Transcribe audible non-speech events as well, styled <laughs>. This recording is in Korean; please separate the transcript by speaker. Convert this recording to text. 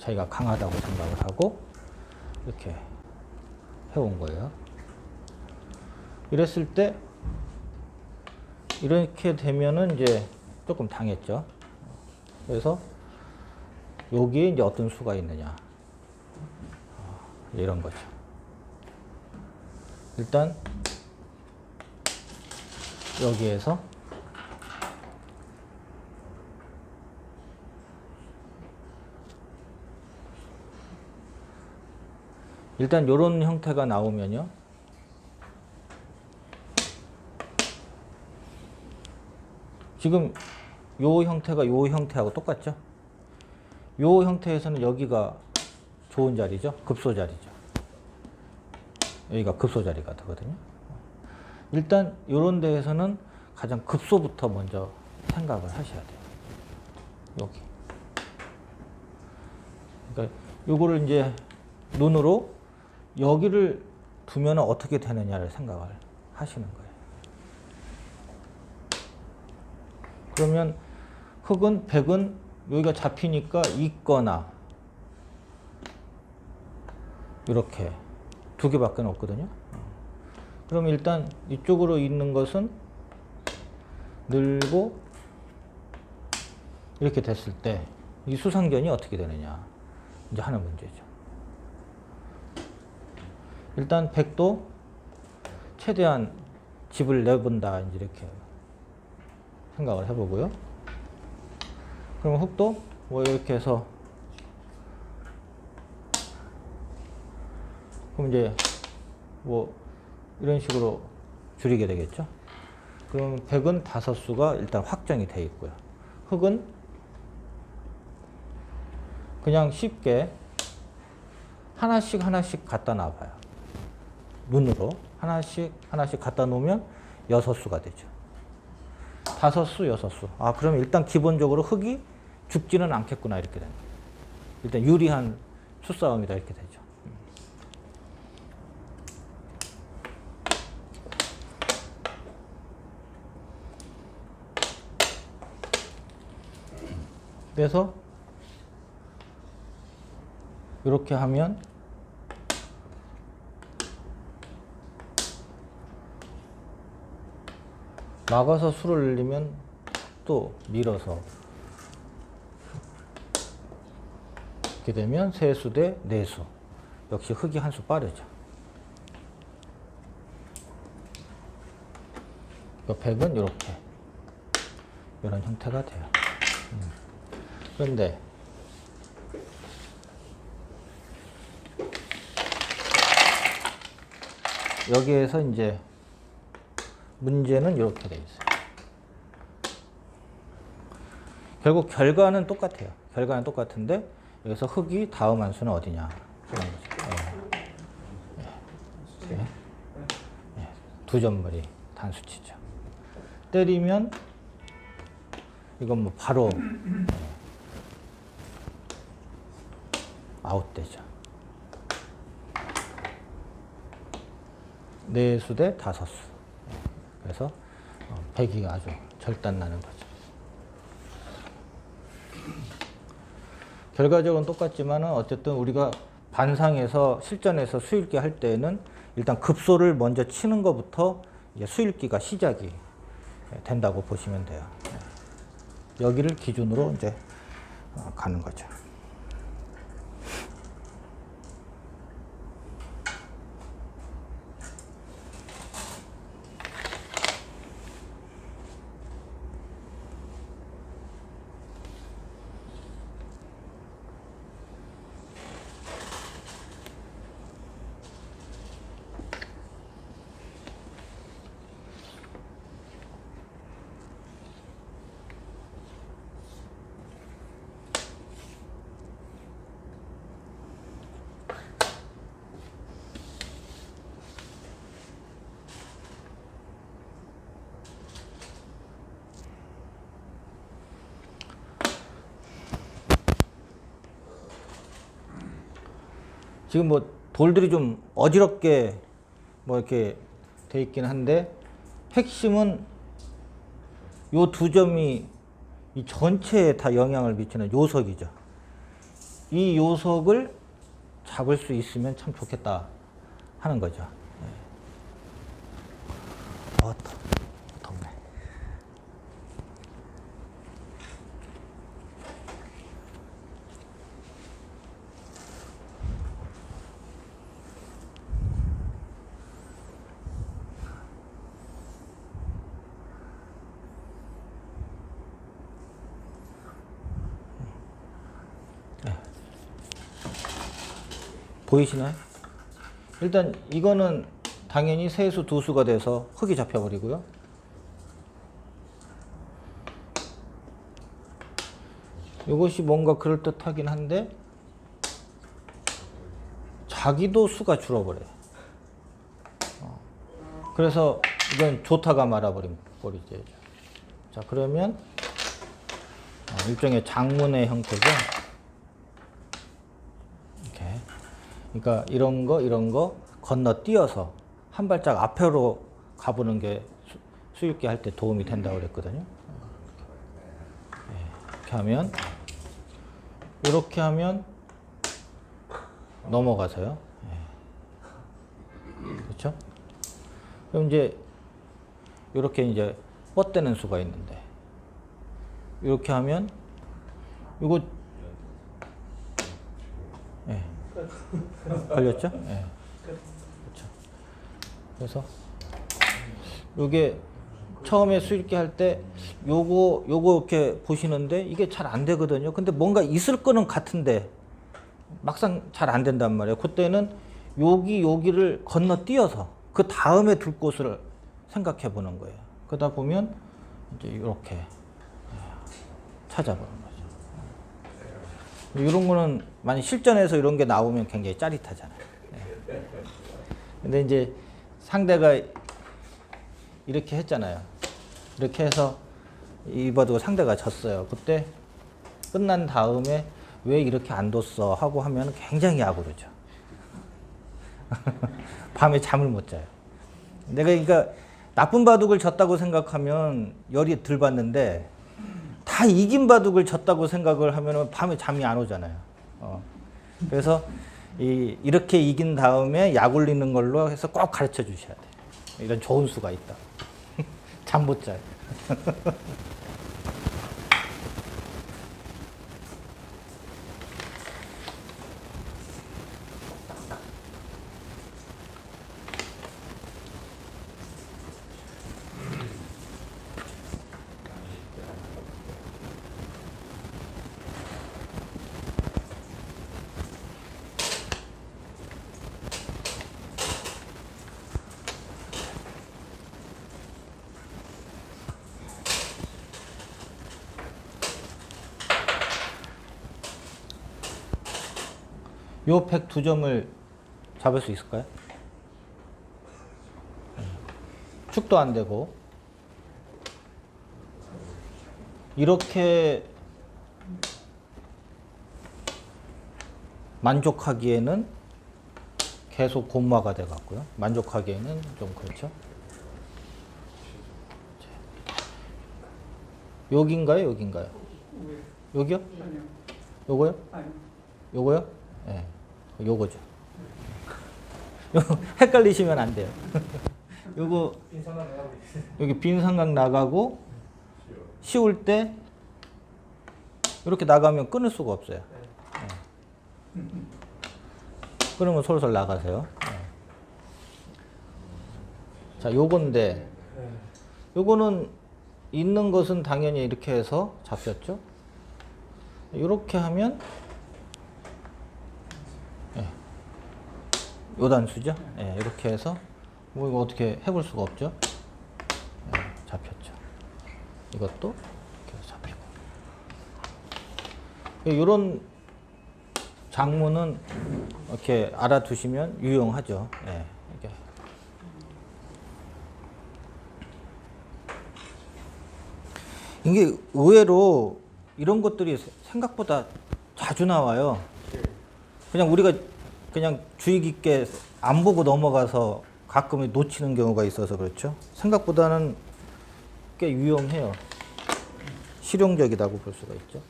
Speaker 1: 자기가 강하다고 생각을 하고 이렇게 해온 거예요. 이랬을 때 이렇게 되면은 이제 조금 당했죠. 그래서 여기에 이제 어떤 수가 있느냐. 어, 이런 거죠. 일단 여기에서 일단 이런 형태가 나오면요. 지금 요 형태가 요 형태하고 똑같죠? 요 형태에서는 여기가 좋은 자리죠? 급소 자리죠. 여기가 급소 자리가 되거든요. 일단 이런 데에서는 가장 급소부터 먼저 생각을 하셔야 돼요. 여기. 그러니까 요거를 이제 눈으로 여기를 두면 어떻게 되느냐를 생각을 하시는 거예요. 그러면 흙은 백은 여기가 잡히니까 있거나 이렇게 두 개밖에 없거든요. 그럼 일단 이쪽으로 있는 것은 늘고 이렇게 됐을 때 이 수상견이 어떻게 되느냐 이제 하는 문제죠. 일단 백도 최대한 집을 내본다 이제 이렇게 생각을 해보고요. 그럼 흙도 뭐 이렇게 해서 그럼 이제 뭐 이런 식으로 줄이게 되겠죠. 그럼 백은 다섯 수가 일단 확정이 돼 있고요. 흙은 그냥 쉽게 하나씩 하나씩 갖다 놔봐요. 눈으로 하나씩 하나씩 갖다 놓으면 여섯 수가 되죠. 다섯 수, 여섯 수. 아, 그럼 일단 기본적으로 흙이 죽지는 않겠구나 이렇게 되는 거예요. 일단 유리한 수싸움이다 이렇게 되죠. 그래서 이렇게 하면 막아서 수를 늘리면 또 밀어서 이렇게 되면 세수 대 네수 역시 흙이 한 수 빠르죠. 옆팩은 이렇게 이런 형태가 돼요. 음. 그런데 여기에서 이제 문제는 이렇게 돼 있어요. 결국 결과는 똑같아요. 결과는 똑같은데 여기서 흙이 다음 함수는 어디냐. 예. 예. 예. 두 점머리 단수치죠. 때리면 이건 뭐 바로 예. 아웃되죠. 네 수 대 다섯 수. 그래서 어, 백이 아주 절단 나는 거죠. 결과적으로는 똑같지만은 어쨌든 우리가 반상에서 실전에서 수읽기 할 때는 일단 급소를 먼저 치는 것부터 이제 수읽기가 시작이 된다고 보시면 돼요. 여기를 기준으로 이제 어, 가는 거죠. 지금 뭐 돌들이 좀 어지럽게 뭐 이렇게 돼 있긴 한데 핵심은 요 두 점이 이 전체에 다 영향을 미치는 요석이죠. 이 요석을 잡을 수 있으면 참 좋겠다 하는 거죠. 네. 어, 보이시나요? 일단 이거는 당연히 세수 두 수가 돼서 흙이 잡혀버리고요. 이것이 뭔가 그럴듯하긴 한데 자기도 수가 줄어버려요. 어. 그래서 이건 좋다가 말아버린 꼴이죠. 자 그러면 어, 일종의 장문의 형태죠. 이렇게. 그러니까 이런 거 이런 거 건너뛰어서 한 발짝 앞으로 가보는 게 수- 수익기 할 때 도움이 된다고 그랬거든요. 예, 이렇게 하면 이렇게 하면 넘어가서요. 예. 그렇죠? 그럼 이제 이렇게 이제 뻗대는 수가 있는데 이렇게 하면 이거 예. 걸렸죠? 예. 그렇죠. 그래서 요게 처음에 수익기 할때 요거 요거 이렇게 보시는데 이게 잘 안 되거든요. 근데 뭔가 있을 거는 같은데 막상 잘 안 된단 말이에요. 그때는 여기 여기를 건너뛰어서 그 다음에 둘 곳을 생각해 보는 거예요. 그러다 보면 이제 이렇게 찾아보는 거죠. 이런 거는 많이 실전에서 이런 게 나오면 굉장히 짜릿하잖아요. 네. 근데 이제 상대가 이렇게 했잖아요. 이렇게 해서 이바도 상대가 졌어요. 그때 끝난 다음에 왜 이렇게 안 뒀어 하고 하면 굉장히 야구르죠. <laughs> 밤에 잠을 못 자요. 내가 그러니까 나쁜 바둑을 졌다고 생각하면 열이 들 받는데 다 이긴 바둑을 졌다고 생각을 하면 밤에 잠이 안 오잖아요. 어. 그래서 이, 이렇게 이긴 다음에 약 올리는 걸로 해서 꼭 가르쳐 주셔야 돼요. 이런 좋은 수가 있다. <laughs> 잠 못 자요. <laughs> 요 팩 두 점을 잡을 수 있을까요? 축도 안 되고 이렇게 만족하기에는 계속 곤마가 돼 갖고요. 만족하기에는 좀 그렇죠. 여긴가요? 여긴가요? 여기요? 요거요? 요거요? 예. 네. 요거죠. 요거 헷갈리시면 안 돼요. 요거 여기 빈 삼각 나가고 씌울 때 이렇게 나가면 끊을 수가 없어요. 예. 그러면 솔솔 나가세요. 예. 자, 요건데 요거는 있는 것은 당연히 이렇게 해서 잡혔죠. 이렇게 하면 요 단수죠. 예, 이렇게 해서 뭐 이거 어떻게 해볼 수가 없죠. 예, 잡혔죠. 이것도 이렇게 잡히고. 이런 장문은 이렇게 알아두시면 유용하죠. 예. 이게 의외로 이런 것들이 생각보다 자주 나와요. 그냥 우리가 그냥 주의 깊게 안 보고 넘어가서 가끔 놓치는 경우가 있어서 그렇죠. 생각보다는 꽤 유용해요. 실용적이라고 볼 수가 있죠.